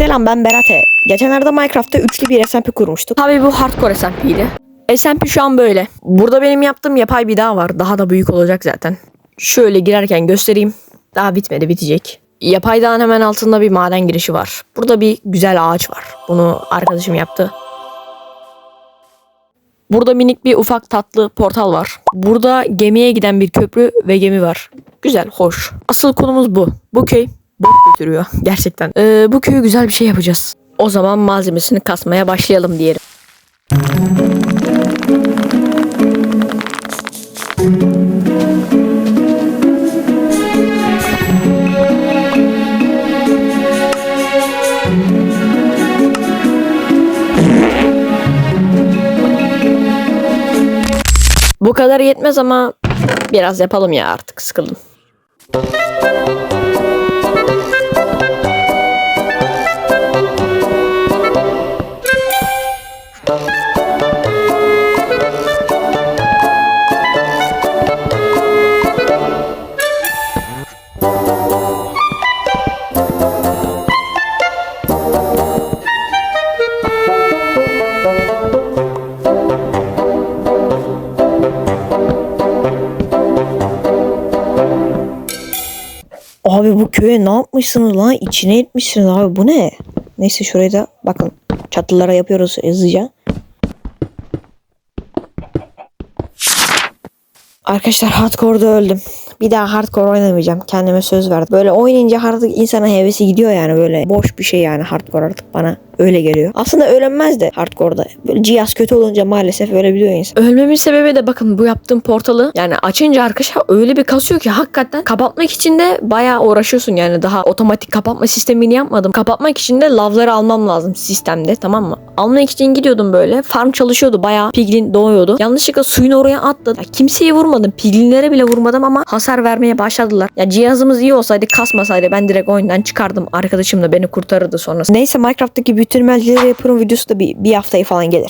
Selam ben Berate. Geçenlerde Minecraft'ta üçlü bir SMP kurmuştuk. Tabii bu hardcore SMP'ydi. SMP şu an böyle. Burada benim yaptığım yapay bir daha var. Daha da büyük olacak zaten. Şöyle girerken göstereyim. Daha bitmedi bitecek. Yapay dağın hemen altında bir maden girişi var. Burada bir güzel ağaç var. Bunu arkadaşım yaptı. Burada minik bir ufak tatlı portal var. Burada gemiye giden bir köprü ve gemi var. Güzel, hoş. Asıl konumuz bu. Bu köy bok götürüyor gerçekten. Ee, bu köyü güzel bir şey yapacağız. O zaman malzemesini kasmaya başlayalım diyelim. Bu kadar yetmez ama biraz yapalım ya artık sıkıldım. Abi bu köye ne yapmışsınız lan? İçine etmişsiniz abi. Bu ne? Neyse şurayı da bakın. Çatılara yapıyoruz hızlıca. Arkadaşlar hardcore'da öldüm. Bir daha hardcore oynamayacağım. Kendime söz verdim. Böyle oynayınca artık insana hevesi gidiyor yani böyle. Boş bir şey yani hardcore artık bana. Öyle geliyor. Aslında öğrenmez de hardcore'da. Böyle cihaz kötü olunca maalesef ölebiliyor insan. Ölmemin sebebi de bakın bu yaptığım portalı yani açınca arkadaşlar öyle bir kasıyor ki hakikaten kapatmak için de bayağı uğraşıyorsun yani daha otomatik kapatma sistemini yapmadım. Kapatmak için de lavları almam lazım sistemde tamam mı? Almak için gidiyordum böyle. Farm çalışıyordu bayağı piglin doğuyordu. Yanlışlıkla suyun oraya attı. Ya kimseyi vurmadım. Piglinlere bile vurmadım ama hasar vermeye başladılar. Ya cihazımız iyi olsaydı kasmasaydı ben direkt oyundan çıkardım. Arkadaşım da beni kurtarırdı sonrasında. Neyse Minecraft'taki bütün melceleri yapıyorum videosu da bir, bir haftaya falan gelir.